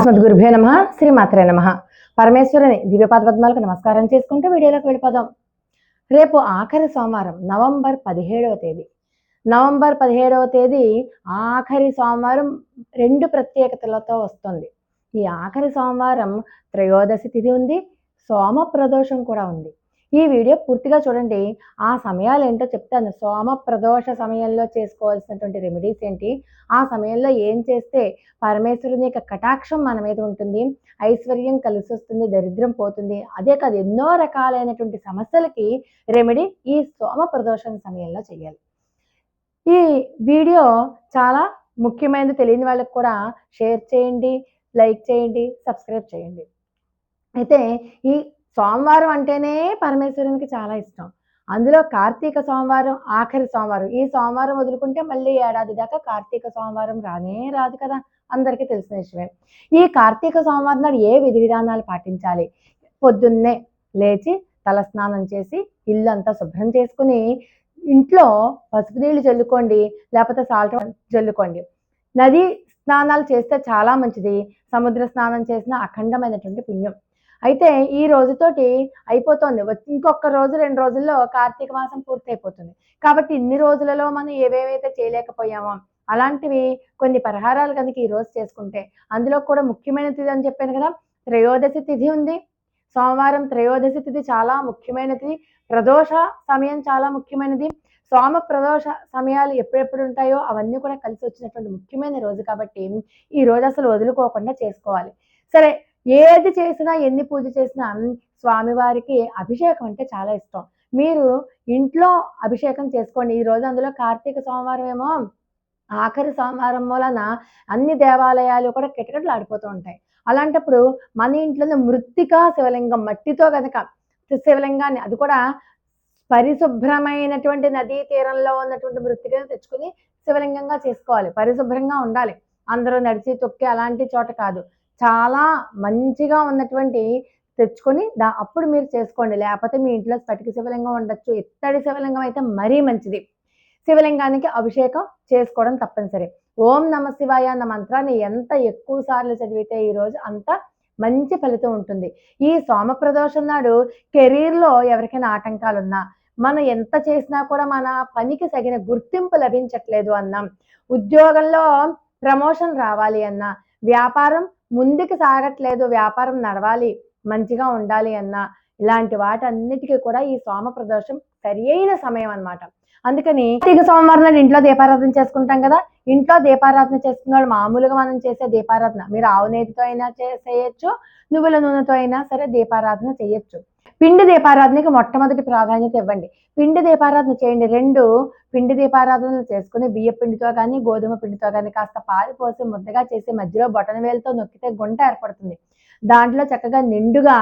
అస్మద్ గురుభే నమ శ్రీమాత్రే నమ. పరమేశ్వరుని దివ్యపాద పద్మాలకు నమస్కారం చేసుకుంటూ వీడియోలోకి వెళ్ళిపోదాం. రేపు ఆఖరి సోమవారం నవంబర్ పదిహేడవ తేదీ. నవంబర్ పదిహేడవ తేదీ ఆఖరి సోమవారం రెండు ప్రత్యేకతలతో వస్తుంది. ఈ ఆఖరి సోమవారం త్రయోదశి తిథి ఉంది. సోమ ప్రదోషం కూడా ఉంది. ఈ వీడియో పూర్తిగా చూడండి. ఆ సమయాలు ఏంటో చెప్తాను సోమ ప్రదోష సమయంలో చేసుకోవాల్సినటువంటి రెమెడీస్ ఏంటి? ఆ సమయంలో ఏం చేస్తే పరమేశ్వరుని యొక్క కటాక్షం మన మీద ఉంటుంది? ఐశ్వర్యం కలిసి వస్తుంది దరిద్రం పోతుంది. అదే కాదు ఎన్నో రకాలైనటువంటి సమస్యలకి రెమెడీ ఈ సోమ ప్రదోషం సమయంలో చేయాలి. ఈ వీడియో చాలా ముఖ్యమైనది తెలియని వాళ్ళకి కూడా షేర్ చేయండి లైక్ చేయండి సబ్స్క్రైబ్ చేయండి. అయితే ఈ సోమవారం అంటేనే పరమేశ్వరునికి చాలా ఇష్టం. అందులో కార్తీక సోమవారం ఆఖరి సోమవారం ఈ సోమవారం వదులుకుంటే మళ్ళీ ఏడాది దాకా కార్తీక సోమవారం రానే రాదు కదా? అందరికీ తెలిసిన విషయమే. ఈ కార్తీక సోమవారం నాడు ఏ విధి విధానాలు పాటించాలి? పొద్దున్నే లేచి తలస్నానం చేసి ఇల్లు అంతా శుభ్రం చేసుకుని ఇంట్లో పసుపు నీళ్ళు చల్లుకోండి లేకపోతే సాల్ట్ చల్లుకోండి. నది స్నానాలు చేస్తే చాలా మంచిది. సముద్ర స్నానం చేసిన అఖండమైనటువంటి పుణ్యం. అయితే ఈ రోజుతోటి అయిపోతుంది. ఇంకొక రోజు రెండు రోజుల్లో కార్తీక మాసం పూర్తయిపోతుంది. కాబట్టి ఇన్ని రోజులలో మనం ఏవేవైతే చేయలేకపోయామో అలాంటివి కొన్ని పరిహారాలు కనుక ఈ రోజు చేసుకుంటే అందులో కూడా ముఖ్యమైన తిథి అని చెప్పాను కదా త్రయోదశి తిథి ఉంది. సోమవారం త్రయోదశి తిథి చాలా ముఖ్యమైనది ప్రదోష సమయం చాలా ముఖ్యమైనది. సోమ ప్రదోష సమయాలు ఎప్పుడెప్పుడు ఉంటాయో అవన్నీ కూడా కలిసి వచ్చినటువంటి ముఖ్యమైన రోజు కాబట్టి ఈ రోజు అసలు వదులుకోకుండా చేసుకోవాలి. సరే ఏది చేసినా ఎన్ని పూజ చేసినా స్వామివారికి అభిషేకం అంటే చాలా ఇష్టం. మీరు ఇంట్లో అభిషేకం చేసుకోండి. ఈ రోజు అందులో కార్తీక సోమవారం ఏమో ఆఖరి సోమవారం వలన అన్ని దేవాలయాలు కూడా కిటకటలు ఆడిపోతూ ఉంటాయి. అలాంటప్పుడు మన ఇంట్లోనే మృత్తికా శివలింగం మట్టితో కనుక శివలింగాన్ని అది కూడా పరిశుభ్రమైనటువంటి నదీ తీరంలో ఉన్నటువంటి మృతికను తెచ్చుకుని శివలింగంగా చేసుకోవాలి. పరిశుభ్రంగా ఉండాలి. అందరూ నడిచి తొక్కి అలాంటి చోట కాదు. చాలా మంచిగా ఉన్నటువంటి తెచ్చుకొని దా అప్పుడు మీరు చేసుకోండి. లేకపోతే మీ ఇంట్లో స్ఫటిక శివలింగం ఉండొచ్చు. ఇత్తడి శివలింగం అయితే మరీ మంచిది. శివలింగానికి అభిషేకం చేసుకోవడం తప్పనిసరి. ఓం నమ శివాయ అన్న మంత్రాన్ని ఎంత ఎక్కువ సార్లు చదివితే ఈరోజు అంత మంచి ఫలితం ఉంటుంది. ఈ సోమప్రదోషం నాడు కెరీర్లో ఎవరికైనా ఆటంకాలు ఉన్నా మనం ఎంత చేసినా కూడా మన పనికి తగిన గుర్తింపు లభించట్లేదు అన్నాం. ఉద్యోగంలో ప్రమోషన్ రావాలి అన్నా వ్యాపారం ముందుకు సాగట్లేదు వ్యాపారం నడవాలి మంచిగా ఉండాలి అన్న ఇలాంటి వాటన్నిటికీ కూడా ఈ సోమ ప్రదోషం సరి అయిన సమయం అనమాట అందుకని కార్తీక సోమవారం నాడు ఇంట్లో దీపారాధన చేసుకుంటాం కదా ఇంట్లో దీపారాధన చేసుకున్నాడు మామూలుగా మనం చేసే దీపారాధన మీరు ఆవు నేతితో అయినా చేయొచ్చు నువ్వుల నూనెతో అయినా సరే దీపారాధన చేయొచ్చు. పిండి దీపారాధనకి మొట్టమొదటి ప్రాధాన్యత ఇవ్వండి. పిండి దీపారాధన చేయండి. రెండు పిండి దీపారాధనలు చేసుకుని బియ్య పిండితో కానీ గోధుమ పిండితో కానీ కాస్త పాలు పోసి ముద్దగా చేసి మధ్యలో బొటన వేలతో నొక్కితే గుంట ఏర్పడుతుంది. దాంట్లో చక్కగా నిండుగా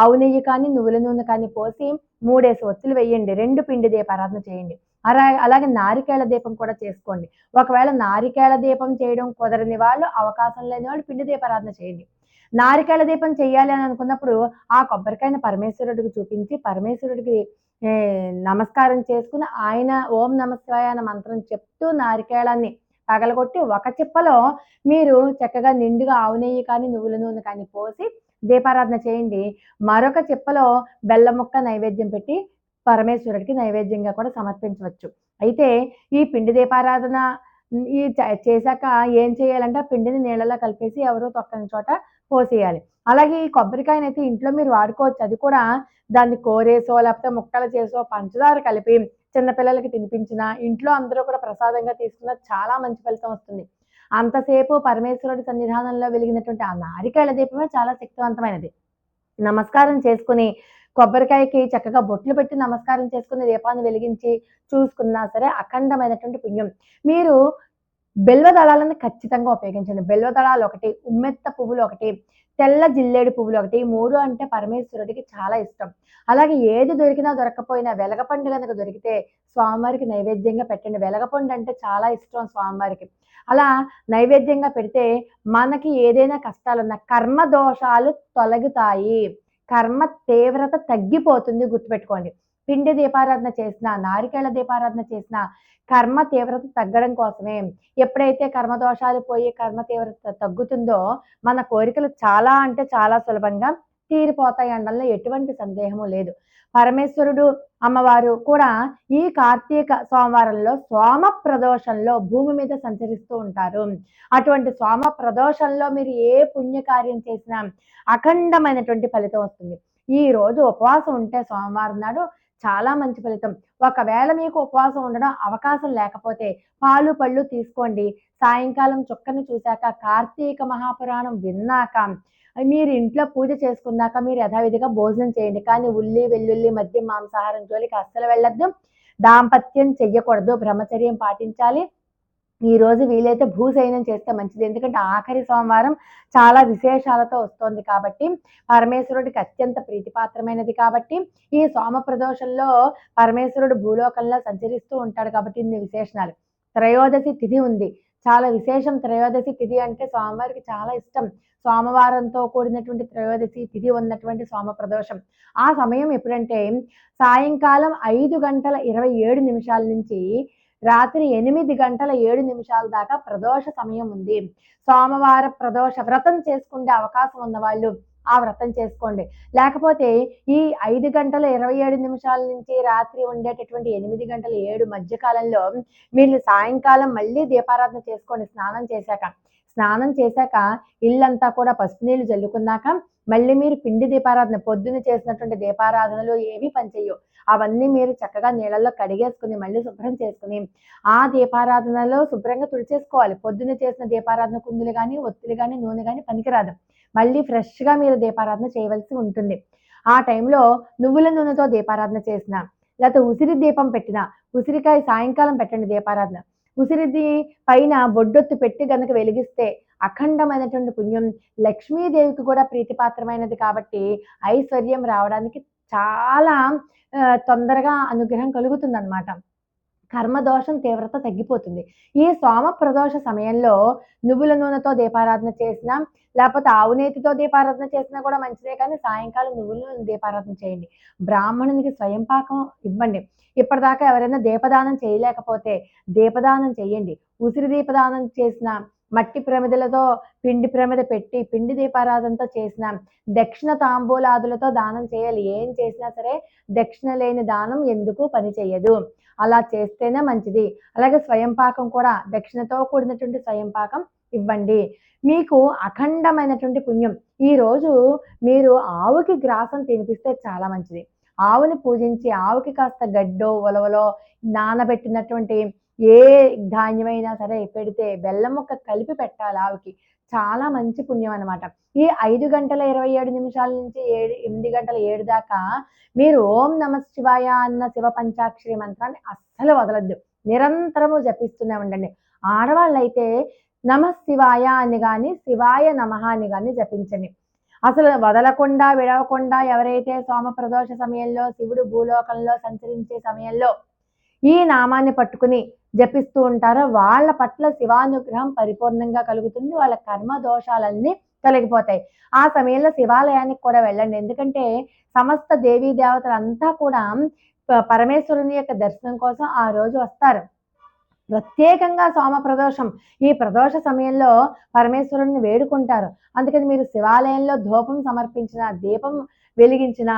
ఆవు నెయ్యి కానీ నువ్వుల నూనె కానీ పోసి మూడేసి ఒత్తులు వేయండి. రెండు పిండి దీపారాధన చేయండి. అలా అలాగే నారికేళ దీపం కూడా చేసుకోండి. ఒకవేళ నారికేళ దీపం చేయడం కుదరని వాళ్ళు అవకాశం లేని వాళ్ళు పిండి దీపారాధన చేయండి. నారికేళ దీపం చేయాలి అని అనుకున్నప్పుడు ఆ కొబ్బరికాయని పరమేశ్వరుడికి చూపించి పరమేశ్వరుడికి నమస్కారం చేసుకుని ఆయన ఓం నమస్కాయ అన్న మంత్రం చెప్తూ నారికేళాన్ని పగలగొట్టి ఒక చిప్పలో మీరు చక్కగా నిండుగా ఆవు నెయ్యి కానీ నువ్వుల నూనె కానీ పోసి దీపారాధన చేయండి. మరొక చిప్పలో బెల్లం ముక్క నైవేద్యం పెట్టి పరమేశ్వరుడికి నైవేద్యంగా కూడా సమర్పించవచ్చు. అయితే ఈ పిండి దీపారాధన ఈ చేశాక ఏం చేయాలంటే ఆ పిండిని నీళ్ళలో కలిపేసి ఎవరో తొక్కని చోట పోసేయాలి. అలాగే ఈ కొబ్బరికాయని అయితే ఇంట్లో మీరు వాడుకోవచ్చు. అది కూడా దాన్ని కోరేసో లేకపోతే ముక్కలు చేసో పంచదార కలిపి చిన్నపిల్లలకి తినిపించిన ఇంట్లో అందరూ కూడా ప్రసాదంగా తీసుకున్న చాలా మంచి ఫలితం వస్తుంది. అంతసేపు పరమేశ్వరుడి సన్నిధానంలో వెలిగినటువంటి ఆ నారికాయల దీపమే చాలా శక్తివంతమైనది. నమస్కారం చేసుకుని కొబ్బరికాయకి చక్కగా బొట్లు పెట్టి నమస్కారం చేసుకుని దీపాన్ని వెలిగించి చూసుకున్నా సరే అఖండమైనటువంటి పుణ్యం. మీరు బెల్వ దళాలను ఖచ్చితంగా ఉపయోగించండి. బెల్వ దళాలు ఒకటి ఉమ్మెత్త పువ్వులు ఒకటి తెల్ల జిల్లేడు పువ్వులు ఒకటి మూడు అంటే పరమేశ్వరుడికి చాలా ఇష్టం. అలాగే ఏది దొరికినా దొరకపోయినా వెలగపండు కనుక దొరికితే స్వామివారికి నైవేద్యంగా పెట్టండి. వెలగపండు అంటే చాలా ఇష్టం స్వామివారికి. అలా నైవేద్యంగా పెడితే మనకి ఏదైనా కష్టాలున్నా కర్మ దోషాలు తొలగుతాయి. కర్మ తీవ్రత తగ్గిపోతుంది గుర్తుపెట్టుకోండి. పిండి దీపారాధన చేసినా నారికేళ దీపారాధన చేసినా కర్మ తీవ్రత తగ్గడం కోసమే. ఎప్పుడైతే కర్మదోషాలు పోయి కర్మ తీవ్రత తగ్గుతుందో మన కోరికలు చాలా అంటే చాలా సులభంగా తీరిపోతాయి అనడంలో ఎటువంటి సందేహము లేదు. పరమేశ్వరుడు అమ్మవారు కూడా ఈ కార్తీక సోమవారంలో సోమ ప్రదోషంలో భూమి మీద సంచరిస్తూ ఉంటారు. అటువంటి సోమ ప్రదోషంలో మీరు ఏ పుణ్యకార్యం చేసినా అఖండమైనటువంటి ఫలితం వస్తుంది. ఈ రోజు ఉపవాసం ఉంటే సోమవారం నాడు చాలా మంచి ఫలితం. ఒకవేళ మీకు ఉపవాసం ఉండడం అవకాశం లేకపోతే పాలు పళ్ళు తీసుకోండి. సాయంకాలం చుక్కను చూశాక కార్తీక మహాపురాణం విన్నాక మీరు ఇంట్లో పూజ చేసుకున్నాక మీరు యథావిధిగా భోజనం చేయండి. కానీ ఉల్లి వెల్లుల్లి మద్యం మాంసాహారం జోలికి అస్సలు వెళ్ళొద్దు. దాంపత్యం చెయ్యకూడదు. బ్రహ్మచర్యం పాటించాలి. ఈ రోజు వీలైతే భూశయనం చేస్తే మంచిది. ఎందుకంటే ఆఖరి సోమవారం చాలా విశేషాలతో వస్తోంది కాబట్టి పరమేశ్వరుడికి అత్యంత ప్రీతిపాత్రమైనది కాబట్టి ఈ సోమ ప్రదోషంలో పరమేశ్వరుడు భూలోకంలో సంచరిస్తూ ఉంటాడు కాబట్టి ఇన్ని విశేషణాలు. త్రయోదశి తిథి ఉంది. చాలా విశేషం త్రయోదశి తిథి అంటే స్వామివారికి చాలా ఇష్టం. సోమవారంతో కూడినటువంటి త్రయోదశి తిథి ఉన్నటువంటి సోమ ప్రదోషం. ఆ సమయం ఎప్పుడంటే సాయంకాలం ఐదు గంటల ఇరవై ఏడు నిమిషాల నుంచి రాత్రి ఎనిమిది గంటల ఏడు నిమిషాల దాకా ప్రదోష సమయం ఉంది. సోమవారం ప్రదోష వ్రతం చేసుకునే అవకాశం ఉన్న వాళ్ళు ఆ వ్రతం చేసుకోండి. లేకపోతే ఈ ఐదు గంటల ఇరవై ఏడు నిమిషాల నుంచి రాత్రి ఉండేటటువంటి ఎనిమిది గంటల ఏడు మధ్యకాలంలో మీరు సాయంకాలం మళ్ళీ దీపారాధన చేసుకోండి స్నానం చేశాక స్నానం చేశాక ఇల్లంతా కూడా పసుపు నీళ్ళు జల్లుకున్నాక మళ్ళీ మీరు పిండి దీపారాధన పొద్దున చేసినటువంటి దీపారాధనలు ఏవి పనిచేయవు అవన్నీ మీరు చక్కగా నీళ్ళల్లో కడిగేసుకుని మళ్ళీ శుభ్రం చేసుకుని ఆ దీపారాధనలో శుభ్రంగా తుడిచేసుకోవాలి. పొద్దున చేసిన దీపారాధన కుందులు కానీ ఒత్తులు కానీ నూనె కానీ పనికిరాదు. మళ్ళీ ఫ్రెష్గా మీరు దీపారాధన చేయవలసి ఉంటుంది. ఆ టైంలో నువ్వుల నూనెతో దీపారాధన చేసిన లేకపోతే ఉసిరి దీపం పెట్టిన ఉసిరికాయ సాయంకాలం పెట్టండి దీపారాధన. ఉసిరిది పైన బొడ్డొత్తు పెట్టి గనక వెలిగిస్తే అఖండమైనటువంటి పుణ్యం. లక్ష్మీదేవికి కూడా ప్రీతిపాత్రమైనది కాబట్టి ఐశ్వర్యం రావడానికి చాలా తొందరగా అనుగ్రహం కలుగుతుంది అనమాట కర్మదోషం తీవ్రత తగ్గిపోతుంది. ఈ సోమ ప్రదోష సమయంలో నువ్వుల నూనెతో దీపారాధన చేసినా లేకపోతే ఆవునేతితో దీపారాధన చేసినా కూడా మంచిదే కానీ సాయంకాలం నువ్వుల నూనె దీపారాధన చేయండి. బ్రాహ్మణునికి స్వయం పాకం ఇవ్వండి. ఇప్పటిదాకా ఎవరైనా దీపదానం చేయలేకపోతే దీపదానం చేయండి. ఉసిరి దీపదానం చేసిన మట్టి ప్రమిదలతో పిండి ప్రమిద పెట్టి పిండి దీపారాధనతో చేసిన దక్షిణ తాంబూలాదులతో దానం చేయాలి. ఏం చేసినా సరే దక్షిణ లేని దానం ఎందుకు? పని చేయదు అలా చేస్తేనే మంచిది. అలాగే స్వయం పాకం కూడా దక్షిణతో కూడినటువంటి స్వయం పాకం ఇవ్వండి. మీకు అఖండమైనటువంటి పుణ్యం. ఈరోజు మీరు ఆవుకి గ్రాసం తినిపిస్తే చాలా మంచిది. ఆవుని పూజించి ఆవుకి కాస్త గడ్డో ఉలవలో నానబెట్టినటువంటి ఏ ధాన్యమైనా సరే పెడితే బెల్లం ముక్క కలిపి పెట్టాలి ఆవుకి. చాలా మంచి పుణ్యం అనమాట ఈ ఐదు గంటల ఇరవై ఏడు నిమిషాల నుంచి ఏడు ఎనిమిది గంటల ఏడు దాకా మీరు ఓం నమ శివాయ అన్న శివ పంచాక్షరి మంత్రాన్ని అస్సలు వదలద్దు. నిరంతరము జపిస్తూనే ఉండండి. ఆడవాళ్ళు అయితే నమ శివాయ అని కానీ శివాయ నమ అని కానీ జపించండి. అసలు వదలకుండా విడవకుండా ఎవరైతే సోమ ప్రదోష సమయంలో శివుడు భూలోకంలో సంచరించే సమయంలో ఈ నామాన్ని పట్టుకుని జపిస్తూ ఉంటారో. వాళ్ళ పట్ల శివానుగ్రహం పరిపూర్ణంగా కలుగుతుంది. వాళ్ళ కర్మ దోషాలన్నీ తొలగిపోతాయి. ఆ సమయంలో శివాలయానికి కూడా వెళ్ళండి. ఎందుకంటే సమస్త దేవీ దేవతలంతా కూడా పరమేశ్వరుని యొక్క దర్శనం కోసం ఆ రోజు వస్తారు. ప్రత్యేకంగా సోమ ప్రదోషం. ఈ ప్రదోష సమయంలో పరమేశ్వరుని వేడుకుంటారు. అందుకని మీరు శివాలయంలో ధూపం సమర్పించిన దీపం వెలిగించిన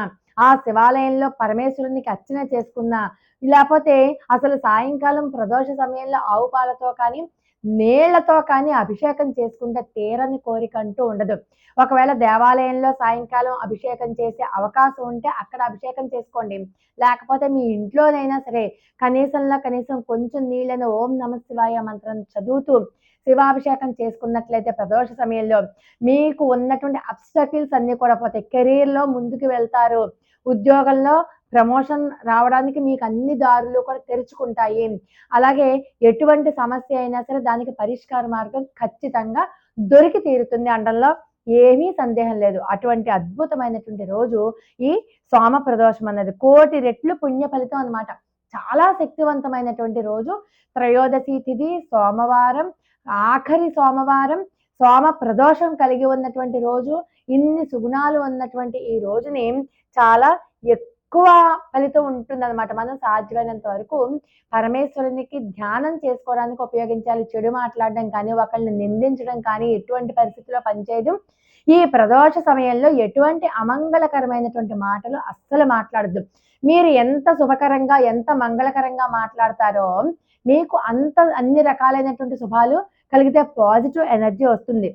ఆ శివాలయంలో పరమేశ్వరునికి అర్చన చేసుకున్న లేకపోతే అసలు సాయంకాలం ప్రదోష సమయంలో ఆవు పాలతో కానీ నీళ్ళతో కానీ అభిషేకం చేసుకుంటే తీరని కోరిక అంటూ ఉండదు. ఒకవేళ దేవాలయంలో సాయంకాలం అభిషేకం చేసే అవకాశం ఉంటే అక్కడ అభిషేకం చేసుకోండి. లేకపోతే మీ ఇంట్లోనైనా సరే కనీసంలో కనీసం కొంచెం నీళ్ళను ఓం నమ శివాయ మంత్రం చదువుతూ శివాభిషేకం చేసుకున్నట్లయితే ప్రదోష సమయంలో మీకు ఉన్నటువంటి అబ్స్టకిల్స్ అన్నీ కూడా పోతాయి. కెరీర్లో ముందుకు వెళ్తారు. ఉద్యోగంలో ప్రమోషన్ రావడానికి మీకు అన్ని దారులు కూడా తెరుచుకుంటాయి. అలాగే ఎటువంటి సమస్య అయినా సరే దానికి పరిష్కార మార్గం ఖచ్చితంగా దొరికి తీరుతుంది అండంలో ఏమీ సందేహం లేదు. అటువంటి అద్భుతమైనటువంటి రోజు ఈ సోమ ప్రదోషం అన్నది. కోటి రెట్లు పుణ్య ఫలితం అనమాట చాలా శక్తివంతమైనటువంటి రోజు. త్రయోదశి తిథి సోమవారం ఆఖరి సోమవారం సోమ ప్రదోషం కలిగి ఉన్నటువంటి రోజు. ఇన్ని సుగుణాలు ఉన్నటువంటి ఈ రోజుని చాలా ఎక్కువ ఎక్కువ ఫలితం ఉంటుందన్నమాట. మనం సాధ్యమైనంత వరకు పరమేశ్వరునికి ధ్యానం చేసుకోవడానికి ఉపయోగించాలి. చెడు మాట్లాడడం కానీ ఒకళ్ళని నిందించడం కానీ ఎటువంటి పరిస్థితిలో పనిచేయదు. ఈ ప్రదోష సమయంలో ఎటువంటి అమంగళకరమైనటువంటి మాటలు అస్సలు మాట్లాడద్దు. మీరు ఎంత శుభకరంగా ఎంత మంగళకరంగా మాట్లాడతారో మీకు అంత అన్ని రకాలైనటువంటి శుభాలు కలిగితే పాజిటివ్ ఎనర్జీ వస్తుంది.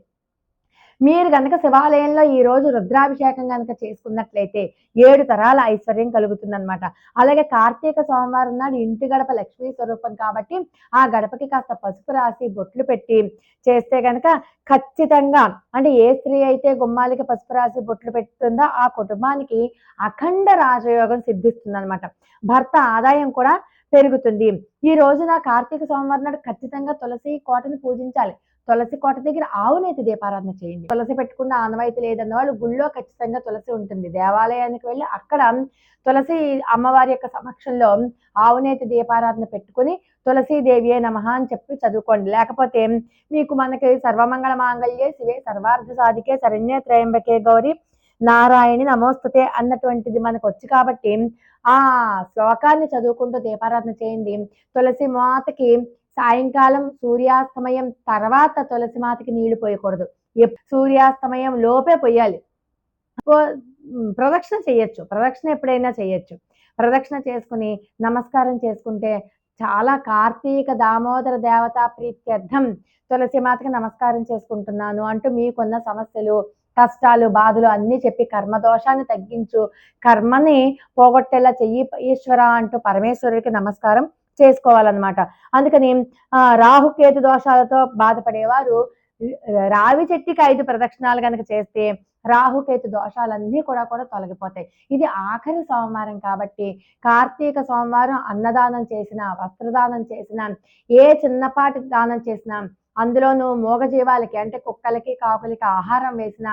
మీరు కనుక శివాలయంలో ఈ రోజు రుద్రాభిషేకం కనుక చేసుకున్నట్లయితే ఏడు తరాల ఐశ్వర్యం కలుగుతుందన్నమాట. అలాగే కార్తీక సోమవారం నాడు ఇంటి గడప లక్ష్మీ స్వరూపం కాబట్టి ఆ గడపకి కాస్త పసుపు రాసి బొట్లు పెట్టి చేస్తే కనుక ఖచ్చితంగా అంటే ఏ స్త్రీ అయితే గుమ్మాలకి పసుపు రాసి బొట్లు పెడుతుందో ఆ కుటుంబానికి అఖండ రాజయోగం సిద్ధిస్తుంది అనమాట భర్త ఆదాయం కూడా పెరుగుతుంది. ఈ రోజున కార్తీక సోమవారం నాడు ఖచ్చితంగా తులసి కోటను పూజించాలి. తులసి కోట దగ్గర ఆవునేతి దీపారాధన చేయండి. తులసి పెట్టుకున్న ఆనవాయితీ లేదన్న వాళ్ళు గుళ్ళో ఖచ్చితంగా తులసి ఉంటుంది. దేవాలయానికి వెళ్ళి అక్కడ తులసి అమ్మవారి యొక్క సమక్షంలో ఆవునేతి దీపారాధన పెట్టుకుని తులసీదేవియే నమ అని చెప్పి చదువుకోండి. లేకపోతే మీకు మనకి సర్వమంగళ మాంగళ్యే శివే సర్వార్థ సాధికే శరణ్య త్రయంబకే గౌరి నారాయణి నమోస్తుతే అన్నటువంటిది మనకు వచ్చి కాబట్టి ఆ శ్లోకాన్ని చదువుకుంటూ దీపారాధన చేయండి. తులసి మాతకి సాయంకాలం సూర్యాస్తమయం తర్వాత తులసి మాతకి నీళ్ళు పోయకూడదు. సూర్యాస్తమయం లోపే పోయాలి. ప్రదక్షిణ చేయొచ్చు. ప్రదక్షిణ ఎప్పుడైనా చేయొచ్చు. ప్రదక్షిణ చేసుకుని నమస్కారం చేసుకుంటే చాలా కార్తీక దామోదర దేవతా ప్రీత్యర్థం తులసి మాతకి నమస్కారం చేసుకుంటున్నాను అంటూ మీకున్న సమస్యలు కష్టాలు బాధలు అన్నీ చెప్పి కర్మదోషాన్ని తగ్గించు. కర్మని పోగొట్టేలా చెయ్యి ఈశ్వర అంటూ పరమేశ్వరుడికి నమస్కారం చేసుకోవాలన్నమాట. అందుకని రాహుకేతు దోషాలతో బాధపడేవారు రావి చెట్టుకి ఐదు ప్రదక్షిణాలు కనుక చేస్తే రాహుకేతు దోషాలన్నీ కూడా కూడా తొలగిపోతాయి. ఇది ఆఖరి సోమవారం కాబట్టి కార్తీక సోమవారం అన్నదానం చేసిన వస్త్రదానం చేసిన ఏ చిన్నపాటి దానం చేసినా అందులోనూ మూగజీవాలకి అంటే కుక్కలకి కాకులకి ఆహారం వేసిన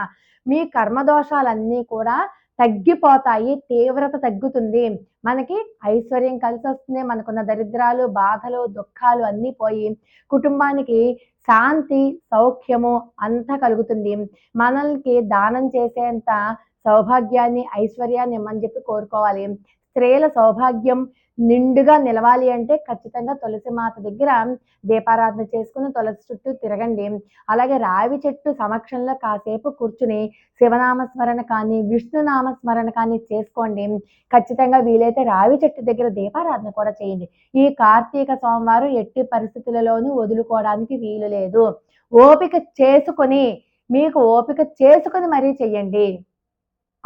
మీ కర్మదోషాలన్నీ కూడా తగ్గిపోతాయి తీవ్రత తగ్గుతుంది. మనకి ఐశ్వర్యం కలిసి వస్తుంది మనకున్న దరిద్రాలు బాధలు దుఃఖాలు అన్నీ పోయి కుటుంబానికి శాంతి సౌఖ్యము అంతా కలుగుతుంది. మనల్కి దానం చేసేంత సౌభాగ్యాన్ని ఐశ్వర్యాన్ని ఇమ్మని చెప్పి కోరుకోవాలి. స్త్రీల సౌభాగ్యం నిండుగా నిలవాలి అంటే ఖచ్చితంగా తులసి మాత దగ్గర దీపారాధన చేసుకుని తులసి చుట్టూ తిరగండి. అలాగే రావి చెట్టు సమక్షంలో కాసేపు కూర్చుని శివనామస్మరణ కానీ విష్ణునామస్మరణ కానీ చేసుకోండి. ఖచ్చితంగా వీలైతే రావి చెట్టు దగ్గర దీపారాధన కూడా చేయండి. ఈ కార్తీక సోమవారం ఎట్టి పరిస్థితులలోనూ వదులుకోవడానికి వీలు లేదు. ఓపిక చేసుకొని మీకు ఓపిక చేసుకొని మరీ చెయ్యండి.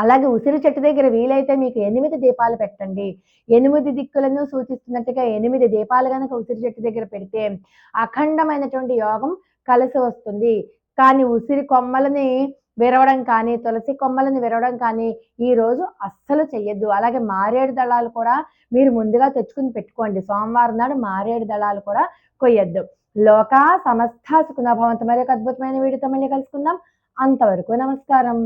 అలాగే ఉసిరి చెట్టు దగ్గర వీలైతే మీకు ఎనిమిది దీపాలు పెట్టండి. ఎనిమిది దిక్కులను సూచిస్తున్నట్టుగా ఎనిమిది దీపాలు కనుక ఉసిరి చెట్టు దగ్గర పెడితే అఖండమైనటువంటి యోగం కలిసి వస్తుంది. కానీ ఉసిరి కొమ్మలని విరవడం కానీ తులసి కొమ్మలను విరవడం కానీ ఈ రోజు అస్సలు చెయ్యొద్దు. అలాగే మారేడు దళాలు కూడా మీరు ముందుగా తెచ్చుకుని పెట్టుకోండి. సోమవారం నాడు మారేడు దళాలు కూడా కొయ్యొద్దు. లోక సమస్త సుఖనభవంత మరి ఒక అద్భుతమైన వీడితో మళ్ళీ కలుసుకుందాం. అంతవరకు నమస్కారం.